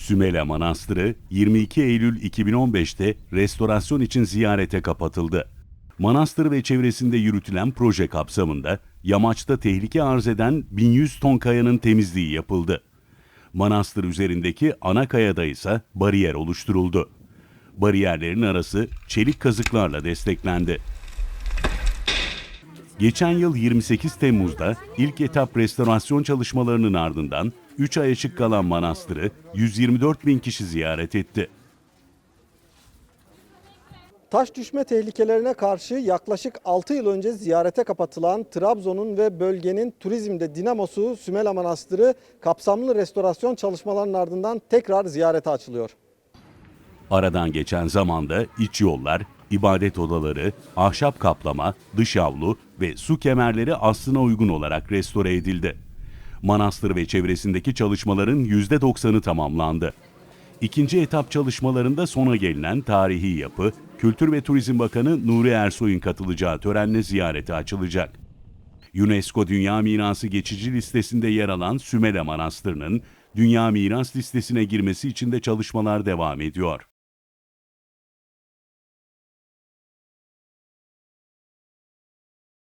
Sümele Manastırı 22 Eylül 2015'te restorasyon için ziyarete kapatıldı. Manastır ve çevresinde yürütülen proje kapsamında yamaçta tehlike arz eden 1100 ton kayanın temizliği yapıldı. Manastır üzerindeki ana kayada ise bariyer oluşturuldu. Bariyerlerin arası çelik kazıklarla desteklendi. Geçen yıl 28 Temmuz'da ilk etap restorasyon çalışmalarının ardından 3 ay açık kalan manastırı 124 bin kişi ziyaret etti. Taş düşme tehlikelerine karşı yaklaşık 6 yıl önce ziyarete kapatılan Trabzon'un ve bölgenin turizmde dinamosu Sümela Manastırı kapsamlı restorasyon çalışmalarının ardından tekrar ziyarete açılıyor. Aradan geçen zamanda iç yollar, ibadet odaları, ahşap kaplama, dış avlu ve su kemerleri aslına uygun olarak restore edildi. Manastır ve çevresindeki çalışmaların %90'ı tamamlandı. İkinci etap çalışmalarında sona gelinen tarihi yapı, Kültür ve Turizm Bakanı Nuri Ersoy'un katılacağı törenle ziyarete açılacak. UNESCO Dünya Mirası geçici listesinde yer alan Sümele Manastırı'nın Dünya Miras listesine girmesi için de çalışmalar devam ediyor.